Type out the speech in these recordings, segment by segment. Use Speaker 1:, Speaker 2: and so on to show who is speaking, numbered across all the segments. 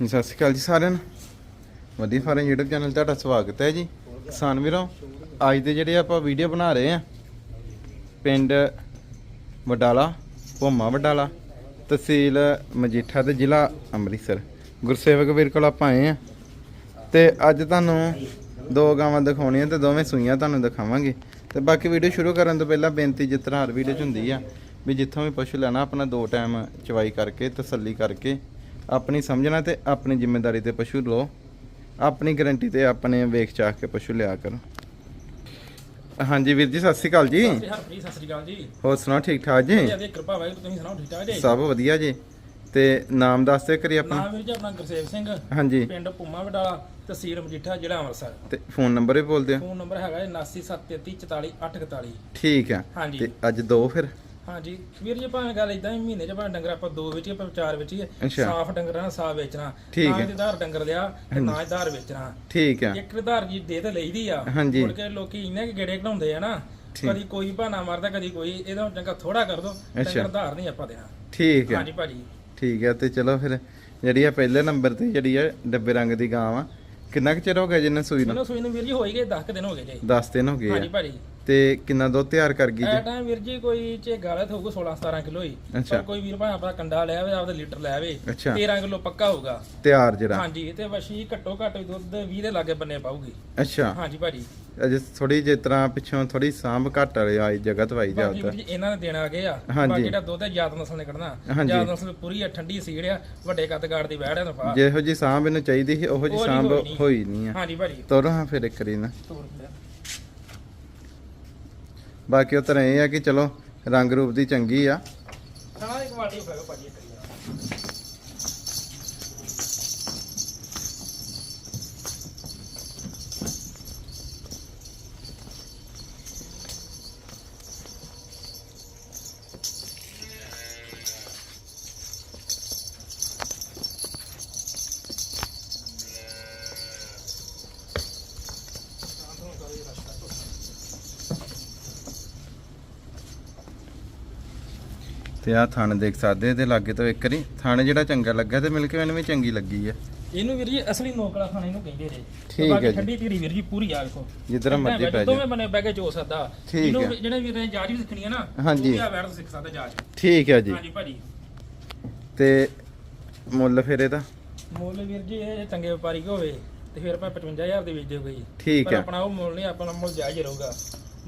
Speaker 1: ਜੀ, ਸਤਿ ਸ਼੍ਰੀ ਅਕਾਲ ਜੀ ਸਾਰਿਆਂ ਨੂੰ। ਵਧੀਆ ਫਾਰਮ YouTube ਚੈਨਲ ਤੁਹਾਡਾ ਸਵਾਗਤ ਹੈ ਜੀ। ਕਿਸਾਨ ਵੀਰੋ ਅੱਜ ਦੇ ਜਿਹੜੇ ਆਪਾਂ ਵੀਡੀਓ ਬਣਾ ਰਹੇ ਆ ਪਿੰਡ ਵਡਾਲਾ ਭੋਮਾ ਵਡਾਲਾ ਤਹਿਸੀਲ ਮਜੀਠਾ ਤੇ ਜ਼ਿਲ੍ਹਾ ਅੰਮ੍ਰਿਤਸਰ। ਗੁਰਸੇਵਕ ਵੀਰ ਕੋਲ ਆਪਾਂ ਆਏ ਆ ਤੇ ਅੱਜ ਤੁਹਾਨੂੰ ਦੋ ਗਾਵਾਂ ਦਿਖਾਉਣੀਆਂ ਤੇ ਦੋਵੇਂ ਸੂਈਆਂ ਤੁਹਾਨੂੰ ਦਿਖਾਵਾਂਗੇ। ਤੇ ਬਾਕੀ ਵੀਡੀਓ ਸ਼ੁਰੂ ਕਰਨ ਤੋਂ ਪਹਿਲਾਂ ਬੇਨਤੀ ਜਿਸ ਤਰ੍ਹਾਂ ਹਰ ਵੀਡੀਓ 'ਚ ਹੁੰਦੀ ਆ ਵੀ ਜਿੱਥੋਂ ਵੀ ਪਸ਼ੂ ਲੈਣਾ ਆਪਣਾ ਦੋ ਟਾਈਮ ਚਵਾਈ ਕਰਕੇ ਤਸੱਲੀ ਕਰਕੇ ਆਪਣੀ ਸਮਝਣਾ ਤੇ ਆਪਣੀ ਜ਼ਿੰਮੇਵਾਰੀ ਤੇ ਪਸ਼ੂ ਲਓ। ਆਪਣੀ ਗਾਰੰਟੀ ਤੇ ਆਪਣੇ ਵੇਖ ਚਾਖ ਕੇ ਪਸ਼ੂ ਲਿਆ ਕਰੋ। ਹਾਂਜੀ ਵੀਰ ਜੀ ਸਤਿ ਸ਼੍ਰੀ ਅਕਾਲ ਜੀ।
Speaker 2: ਸਤਿ ਹਰਪ੍ਰੀਤ ਸਤਿ ਸ੍ਰੀ ਅਕਾਲ ਜੀ।
Speaker 1: ਹੋਰ ਸੁਣਾਓ ਠੀਕ ਠਾਕ ਜੀ?
Speaker 2: ਜੀ ਅਦੇ ਕਿਰਪਾ ਵਾਹਿਗੁਰੂ ਤੁਸੀਂ ਸੁਣਾਓ ਠੀਕ ਠਾਕ ਜੀ?
Speaker 1: ਸਭ ਵਧੀਆ ਜੀ। ਤੇ ਨਾਮ ਦੱਸ ਦਿਓ ਕਰੀ ਆਪਣਾ।
Speaker 2: ਨਾਮ ਵੀਰ ਜੀ ਆਪਣਾ ਗੁਰਸੇਵ ਸਿੰਘ।
Speaker 1: ਹਾਂਜੀ।
Speaker 2: ਪਿੰਡ ਭੂਮਾ ਵਡਾਲਾ ਤਹਿਸੀਲ ਮਜੀਠਾ ਜ਼ਿਲ੍ਹਾ ਅੰਮ੍ਰਿਤਸਰ।
Speaker 1: ਤੇ ਫੋਨ ਨੰਬਰ ਵੀ ਬੋਲ ਦਿਓ।
Speaker 2: ਫੋਨ ਨੰਬਰ ਹੈਗਾ ਜੀ 7973344841
Speaker 1: ਠੀਕ ਆ ਤੇ ਅੱਜ ਦੋ ਫਿਰ।
Speaker 2: ਹਾਂਜੀ। ਵੀਰ ਜੀ ਭਾਵੇਂ ਗੱਲ ਇਦਾਂ ਹੀ ਮਹੀਨੇ ਚ ਭਾਵੇਂ ਡੰਗਰ ਆਪਾਂ ਦੋ ਵਿੱਚ ਹੀ ਆਪਾਂ ਚਾਰ ਵਿੱਚ ਹੀ
Speaker 1: ਅੱਛਾ।
Speaker 2: ਸਾਫ਼ ਡੰਗਰ ਨਾਲ ਸਾਫ਼ ਵੇਚਣਾ।
Speaker 1: ਠੀਕ
Speaker 2: ਨਾ
Speaker 1: ਹੈ।
Speaker 2: ਇਹਦੇ ਧਾਰ ਡੰਗਰ ਲਿਆ ਤੇ ਨਾ ਇਹ ਧਾਰ ਵੇਚਣਾ।
Speaker 1: ਠੀਕ ਆ
Speaker 2: ਇੱਕ ਧਾਰ ਜੀ ਦੇ ਤੇ ਲਈਦੀ ਆ।
Speaker 1: ਹਾਂਜੀ।
Speaker 2: ਮੁੜ ਕੇ ਲੋਕੀ ਇੰਨੇ ਕਿ ਗੇੜੇ ਘਟਾਉਂਦੇ ਆ ਨਾ
Speaker 1: ਠੀਕ।
Speaker 2: ਕਦੀ ਕੋਈ ਬਹਾਨਾ ਮਾਰਦਾ ਕਦੀ ਕੋਈ ਇਹਦਾ ਚੰਗਾ ਥੋੜਾ ਕਰ ਦੋ
Speaker 1: ਅੱਛਾ।
Speaker 2: ਡੰਗਰ ਧਾਰ ਨਹੀਂ ਆਪਾਂ ਦੇਣਾ।
Speaker 1: ਠੀਕ ਆ
Speaker 2: ਹਾਂਜੀ ਭਾਜੀ।
Speaker 1: ਠੀਕ ਆ ਤੇ ਚਲੋ ਫਿਰ ਜਿਹੜੀ ਆ ਪਹਿਲੇ ਨੰਬਰ ਤੇ ਜਿਹੜੀ ਆ ਡੱਬੇ ਰੰਗ ਦੀ ਗਾਂ ਆ ਕਿੰਨਾ ਕੁ ਚਿਰ ਹੋ ਗਿਆ ਜਿੰਨੇ ਸੂਈ ਨੂੰ?
Speaker 2: ਮੈਨੂੰ ਸੂਈ ਨੂੰ ਵੀਰ ਜੀ ਹੋਈ ਗਏ 10 ਦਿਨ ਹੋ ਗਏ ਜੀ।
Speaker 1: 10 ਦਿਨ ਹੋ ਗਏ
Speaker 2: ਹਾਂਜੀ
Speaker 1: ਆ
Speaker 2: ਭਾਜੀ।
Speaker 1: ਤੇ ਕਿੰਨਾ ਦੁੱਧ ਤਿਆਰ ਕਰ ਗਈ ਜੀ?
Speaker 2: ਟਾਈਮ ਵੀਰ ਜੀ ਕੋਈ ਚੇ ਗਾਲਤ ਹੋਊਗਾ 16 17 ਕਿਲੋ ਹੀ।
Speaker 1: ਅੱਛਾ।
Speaker 2: ਪਰ ਕੋਈ ਵੀਰ ਭਾਵੇਂ ਆਪਣਾ ਕੰਡਾ ਲੈ ਆਵੇ ਆਪਦਾ ਲੀਟਰ ਲੈ ਆਵੇ
Speaker 1: ਅੱਛਾ।
Speaker 2: 13 ਕਿਲੋ ਪੱਕਾ ਹੋਊਗਾ।
Speaker 1: ਤਿਆਰ ਜਿਹੜਾ।
Speaker 2: ਹਾਂਜੀ ਤੇ ਵਸ਼ੀ ਘੱਟੋ ਘੱਟ ਦੁੱਧ 20 ਦੇ ਲਾਗੇ ਬੰਨੇ ਪਾਊਗੀ।
Speaker 1: ਅੱਛਾ।
Speaker 2: ਹਾਂਜੀ ਭਾਜੀ।
Speaker 1: ਅਜੇ ਥੋੜੀ ਜਿਸ ਤਰ੍ਹਾਂ ਪਿੱਛੋਂ ਥੋੜੀ ਸਾਂਭ ਘੱਟ ਵਾਲੀ ਆਈ ਜਗਤ ਵਾਈ
Speaker 2: ਬਾਕੀ
Speaker 1: ਜਾਂਦਾ
Speaker 2: ਵੀਰ ਜੀ ਇਹਨਾਂ ਨੇ ਦੇਣ ਆ ਗਏ ਆ।
Speaker 1: ਹਾਂਜੀ।
Speaker 2: ਬਾਕੀ ਜਿਹੜਾ ਦੁੱਧ ਹੈ ਯਾਦ ਨਸਲ ਨੇ ਕੱਢਣਾ
Speaker 1: ਹਾਂਜੀ।
Speaker 2: ਯਾਦ ਨਸਲ ਪੂਰੀ ਆ ਠੰਡੀ ਸੀੜ ਆ ਵੱਡੇ ਕੱਦ ਗਾੜ ਦੀ ਵਹਿੜ ਆ ਨਫਾ
Speaker 1: ਜਿਹੋ ਜੀ ਸਾਂਭ ਇਹਨੂੰ ਚਾਹੀਦੀ ਸੀ ਉਹੋ ਜੀ
Speaker 2: ਉਹ
Speaker 1: ਸਾਂਭ
Speaker 2: ਹੋਈ ਨਹੀਂ।
Speaker 1: ਆ।
Speaker 2: ਹਾਂਜੀ ਭਾਜੀ।
Speaker 1: ਤੋਰੋ ਹਾਂ ਫਿਰ ਇੱਕ ਵਾਰੀ ਨਾ।
Speaker 2: ਤੋਰ ਲਿਆ।
Speaker 1: ਬਾਕੀ ਉਹ ਤਰ੍ਹਾਂ ਇਹ ਆ ਕਿ ਚਲੋ ਰੰਗ ਰੂਪ ਦੀ ਚੰਗੀ ਆ।
Speaker 2: ਖਾਣਾ ਦੀ ਕੁਆਲਿਟੀ ਹੋਏਗਾ ਭਾਜੀ
Speaker 1: ਤੇ ਆ ਥਣ ਦੇਖ ਸਕਦੇ ਇਹਦੇ ਲਾਗੇ ਤੋਂ ਇੱਕ ਵਾਰੀ ਥਣ ਜਿਹੜਾ ਚੰਗਾ ਲੱਗਾ ਤੇ ਮਿਲ ਕੇ ਮੈਨੂੰ ਵੀ ਚੰਗੀ ਲੱਗੀ ਆ।
Speaker 2: ਇਹਨੂੰ ਵੀਰ ਜੀ ਅਸਲੀ ਨੋਕਲਾ ਖਾਣੇ ਨੂੰ ਕਹਿੰਦੇ ਜੇ
Speaker 1: ਠੀਕ ਹੈ।
Speaker 2: ਠੰਡੀ ਧੀਰੀ ਵੀਰ ਜੀ ਪੂਰੀ ਆ ਵੇਖੋ
Speaker 1: ਜਿੱਧਰ ਮਰਜ਼ੀ ਪੈ ਜਾ
Speaker 2: ਦੋਵੇਂ ਬਨੇ ਬਹਿ ਕੇ ਜੋ ਸਕਦਾ ਇਹਨੂੰ ਜਿਹੜੇ ਵੀਰ ਨੇ ਜਾਜ ਵੀ ਸਿੱਖਣੀ ਹੈ ਨਾ
Speaker 1: ਹਾਂਜੀ।
Speaker 2: ਆ ਬੈਠ ਸਿੱਖ ਸਕਦਾ ਜਾਜ
Speaker 1: ਠੀਕ ਹੈ ਜੀ।
Speaker 2: ਹਾਂਜੀ ਭਾਜੀ।
Speaker 1: ਤੇ ਮੁੱਲ ਫਿਰ ਇਹਦਾ?
Speaker 2: ਮੁੱਲ ਵੀਰ ਜੀ ਇਹ ਚੰਗੇ ਵਪਾਰੀ ਕੋ ਹੋਵੇ ਤੇ ਫਿਰ ਆਪਾਂ 55000 ਦੇ ਵੇਚ ਦਿਓਗੇ ਜੀ।
Speaker 1: ਠੀਕ ਹੈ।
Speaker 2: ਆਪਣਾ ਉਹ ਮੁੱਲ ਨਹੀਂ ਆਪਣਾ ਮੁੱਲ ਜਾਇਜ਼ ਰਹੂਗਾ।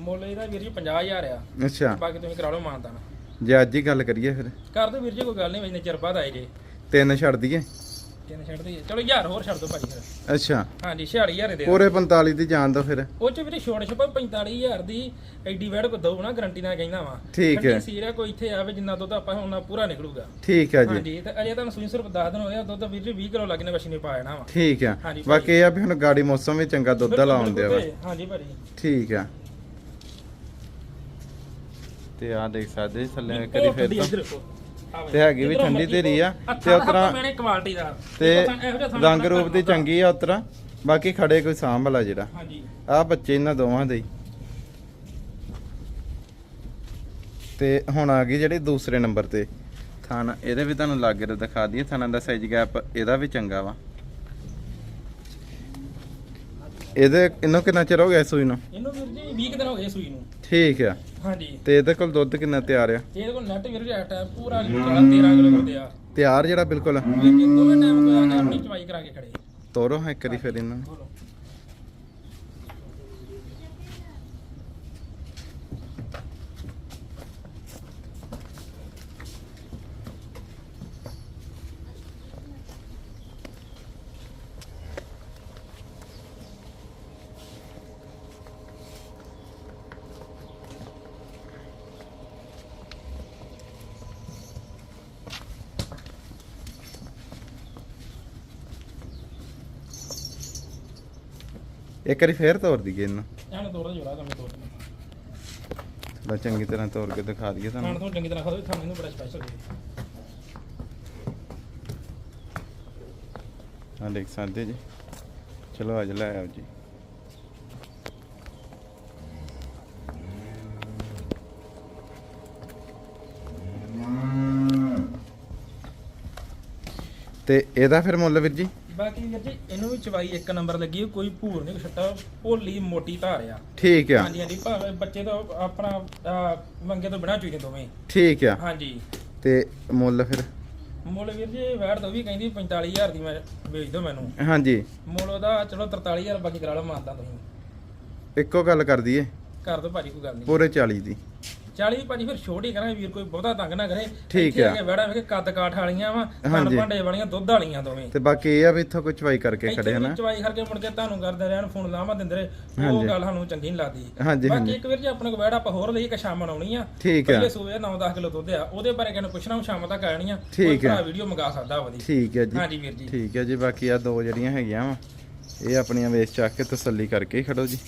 Speaker 2: ਮੁੱਲ ਇਹਦਾ ਵੀਰ ਜੀ 50000 ਆ।
Speaker 1: ਅੱਛਾ।
Speaker 2: ਬਾਕੀ ਤੁਸੀਂ ਕਰਾ ਲਓ ਮਾਨਤਾਨ
Speaker 1: ਜੇ ਅੱਜ ਹੀ ਗੱਲ ਕਰੀਏ ਫਿਰ।
Speaker 2: ਕਰ ਦੋ ਵੀਰ ਜੀ ਕੋਈ ਗੱਲ ਨਹੀਂ ਇੰਨੇ ਚਿਰ ਬਾਅਦ ਆਏ ਜੇ।
Speaker 1: ਤਿੰਨ ਛੱਡ ਦਈਏ।
Speaker 2: ਤਿੰਨ ਛੱਡ ਦਈਏ। ਚਲੋ ਯਾਰ ਹੋਰ ਛੱਡ ਦੋ ਭਾਜੀ ਫਿਰ।
Speaker 1: ਅੱਛਾ।
Speaker 2: ਹਾਂਜੀ 46000 ਦੇ।
Speaker 1: ਪੂਰੇ 45 ਦੀ ਜਾਣ ਦੋ ਫਿਰ।
Speaker 2: ਉਹ ਚ ਵੀਰੇ ਛੋੜ ਛਪਾ 45000 ਦੀ ਐਡੀ ਵੈਡ ਕੋ ਦਊ ਨਾ ਗਰੰਟੀ ਨਾਲ ਕਹਿੰਦਾ ਵਾ।
Speaker 1: ਠੀਕ ਹੈ।
Speaker 2: ਸੀਰਾ ਕੋਈ ਇੱਥੇ ਆਵੇ ਜਿੰਨਾ ਦੁੱਧ ਆਪਾਂ ਹੁਣ ਪੂਰਾ ਨਿਕਲੂਗਾ।
Speaker 1: ਠੀਕ ਹੈ ਜੀ।
Speaker 2: ਹਾਂਜੀ ਤੇ ਅਜੇ ਤੁਹਾਨੂੰ ਸੂਈ ਸਿਰਫ 10 ਦਿਨ ਹੋਏ ਆ ਦੁੱਧ ਵੀਰ ਜੀ 20 ਕਿਲੋ ਲੱਗਨੇ ਵਸ਼ੀ ਨੇ ਪਾ ਜਾਣਾ ਵਾ।
Speaker 1: ਠੀਕ ਆ
Speaker 2: ਭਾਈ।
Speaker 1: ਬਾਕੀ ਇਹ ਆ ਵੀ ਹੁਣ ਗਾੜੀ ਮੌਸਮ ਵੀ ਚੰਗਾ ਦੁੱਧ ਵਾ।
Speaker 2: ਬਿਲਕੁਲ ਹਾਂਜੀ ਭਾਜੀ।
Speaker 1: ਠੀਕ ਆ ਤੇ ਆ ਦੇਖ ਸਕਦੇ ਜੀ ਥੱਲੇ ਕਰੀ ਫਿਰ ਤੋਂ। ਤੇ ਹੈਗੀ ਵੀ ਠੰਡੀ ਧੀਰੀ ਆ। ਤੇ ਉਤਰਾ
Speaker 2: ਮੈਨੇ ਕੁਆਲਿਟੀ ਦਾ।
Speaker 1: ਤੇ ਰੰਗ ਰੂਪ ਦੀ ਚੰਗੀ ਆ ਉਤਰਾ ਬਾਕੀ ਖੜੇ ਕੋਈ ਸਾਂਭ ਵਾਲਾ ਜਿਹੜਾ।
Speaker 2: ਹਾਂਜੀ।
Speaker 1: ਆ ਬੱਚੇ ਇਹਨਾਂ ਦੋਵਾਂ ਦੇ। ਤੇ ਹੁਣ ਆ ਗਈ ਜਿਹੜੀ ਦੂਸਰੇ ਨੰਬਰ ਤੇ। ਥਾਣਾ ਇਹਦੇ ਵੀ ਤੁਹਾਨੂੰ ਲਾਗੇ ਤੋਂ ਦਿਖਾ ਦਈਏ। ਥਾਣਾ ਦਾ ਸਾਈਜ਼ ਗੈਪ ਇਹਦਾ ਵੀ ਚੰਗਾ ਵਾ। ਇਹਦੇ ਇਹਨੂੰ ਕਿੰਨਾ ਚਿਰ ਹੋ ਗਿਆ ਸੂਈ ਨੂੰ?
Speaker 2: ਇਹਨੂੰ ਵੀਰ ਜੀ 20 ਕੁ ਦਿਨ ਹੋ ਗਏ ਸੂਈ ਨੂੰ।
Speaker 1: ਠੀਕ ਆ।
Speaker 2: ਹਾਂਜੀ।
Speaker 1: ਤੇ ਇਹਦੇ ਕੋਲ ਦੁੱਧ ਕਿੰਨਾ ਤਿਆਰ ਆ?
Speaker 2: ਇਹਦੇ ਕੋਲ ਨੈਟ ਵੀਰ ਜੀ ਆ ਟਾਈਮ ਪੂਰਾ 13 ਕਿਲੋ ਕਰਦੇ ਆ।
Speaker 1: ਤਿਆਰ ਜਿਹੜਾ ਬਿਲਕੁਲ?
Speaker 2: ਦੋਵੇਂ ਟਾਈਮ ਕੋਈ ਆਨੇ ਆਪਣੀ ਚਵਾਈ ਕਰਾ ਕੇ ਖੜੇ।
Speaker 1: ਤੋਰੋ ਹਾਂ ਇੱਕ ਵਾਰੀ ਫਿਰ ਇਹਨਾਂ ਨੂੰ। ਇੱਕ ਵਾਰੀ ਫੇਰ ਤੋਰ ਦਈਏ ਇਹਨੂੰ।
Speaker 2: ਇਹਨੂੰ ਤੋੜ ਜੋੜਾ ਕੰਮ ਤੋੜ
Speaker 1: ਥੋੜਾ ਚੰਗੀ ਤਰ੍ਹਾਂ ਤੋਰ ਕੇ ਦਿਖਾ ਦਈਏ ਤੁਹਾਨੂੰ।
Speaker 2: ਤੋਂ ਚੰਗੀ ਤਰ੍ਹਾਂ ਖਾਓ ਖਾਣ ਨੂੰ ਬੜਾ ਸਪੈਸ਼ਲ ਹੈ।
Speaker 1: ਹਾਂ ਦੇਖ ਸਕਦੇ ਜੀ। ਚਲੋ ਅੱਜ ਲੈ ਆਓ ਜੀ। ਤੇ ਇਹਦਾ ਫਿਰ ਮੁੱਲ ਵੀਰ ਜੀ?
Speaker 2: ਬਾਕੀ ਵੀਰ ਜੀ ਇਹਨੂੰ ਵੀ ਚਵਾਈ ਇੱਕ ਨੰਬਰ ਲੱਗੀ ਹੋਈ, ਕੋਈ ਭੂਰ ਨਹੀਂ ਛੱਟਾ ਭੋਲੀ ਮੋਟੀ ਧਾਰ ਆ।
Speaker 1: ਠੀਕ ਆ।
Speaker 2: ਹਾਂਜੀ ਹਾਂਜੀ ਭਾਵੇਂ ਬੱਚੇ ਤੋਂ ਆਪਣਾ ਆਹ, ਮੰਗੇ ਤੋਂ ਬਿਨਾ ਚੁਈਦੇ ਦੋਵੇਂ।
Speaker 1: ਠੀਕ ਆ।
Speaker 2: ਹਾਂਜੀ।
Speaker 1: ਤੇ ਮੁੱਲ ਫਿਰ?
Speaker 2: ਮੁੱਲ ਵੀਰ ਜੀ ਵੈਟ ਤੋਂ ਵੀ ਕਹਿੰਦੀ 45000 ਦੀ ਮੈਂ ਵੇਚ ਦੋ ਮੈਨੂੰ।
Speaker 1: ਹਾਂਜੀ।
Speaker 2: ਮੁੱਲ ਉਹਦਾ ਚਲੋ 43000 ਬਾਕੀ ਕਰਾ ਲਓ ਮਾਨਤਾ ਤੁਸੀਂ।
Speaker 1: ਇੱਕੋ ਗੱਲ ਕਰ ਦਈਏ।
Speaker 2: ਕਰ ਦੋ ਭਾਜੀ ਕੋਈ ਗੱਲ ਨਹੀਂ
Speaker 1: ਪੂਰੇ 40 ਦੀ।
Speaker 2: 40 ਭਾਜੀ ਫਿਰ ਛੋਟੀ ਕਰਾਂਗੇ ਵੀਰ ਕੋਈ ਬਹੁਤਾ ਤੰਗ ਨਾ ਕਰੇ।
Speaker 1: ਠੀਕ ਆ।
Speaker 2: ਵੜਾ ਵੇਖ ਕੱਦ ਕਾਠ ਵਾਲੀਆਂ ਵਾ
Speaker 1: ਹਾਂਜੀ।
Speaker 2: ਭਾਂਡੇ ਵਾਲੀਆਂ ਦੁੱਧ ਵਾਲੀਆਂ ਦੋਵੇਂ।
Speaker 1: ਤੇ ਬਾਕੀ ਇਹ ਆ ਵੀ ਇੱਥੋਂ ਕੋਈ ਚਵਾਈ ਕਰਕੇ ਖੜੇ ਹਨਾ
Speaker 2: ਚਵਾਈ ਕਰਕੇ ਮੁੜ ਕੇ ਤੁਹਾਨੂੰ ਕਰਦੇ ਰਹਿਣ ਫੋਨ ਲਾਵਾਂ ਦਿੰਦੇ ਰਹੇ। ਉਹ। ਗੱਲ ਸਾਨੂੰ ਚੰਗੀ ਨਹੀਂ ਲੱਗਦੀ।
Speaker 1: ਹਾਂਜੀ
Speaker 2: ਬਾਕੀ ਇੱਕ ਵੀਰ ਜੀ ਆਪਣੇ ਕੋਲ ਵੜਾ ਆਪਾਂ ਹੋਰ ਲਈ ਇੱਕ ਸ਼ਾਮ ਆਉਣੀ ਆ।
Speaker 1: ਠੀਕ ਆ।
Speaker 2: ਪਹਿਲੇ ਸੂਏ 9-10 ਕਿਲੋ ਦੁੱਧ ਆ ਉਹਦੇ ਬਾਰੇ ਕਿਹਨੂੰ ਪੁੱਛਣਾ ਸ਼ਾਮ ਤੱਕ ਆਣੀ ਆ।
Speaker 1: ਠੀਕ ਆ।
Speaker 2: ਵੀਡੀਓ ਮੰਗਾ ਸਕਦਾ ਵਧੀ
Speaker 1: ਠੀਕ ਹੈ ਜੀ।
Speaker 2: ਹਾਂਜੀ ਵੀਰ ਜੀ।
Speaker 1: ਠੀਕ ਹੈ ਜੀ ਬਾਕੀ ਆ ਦੋ ਜਿਹੜੀਆਂ ਹੈਗੀਆਂ ਵਾ ਇਹ ਆਪਣੀਆਂ ਵੇਚ ਚੱਕ ਕੇ ਤਸੱਲੀ ਕਰਕੇ ਹੀ ਖੜੋ ਜੀ।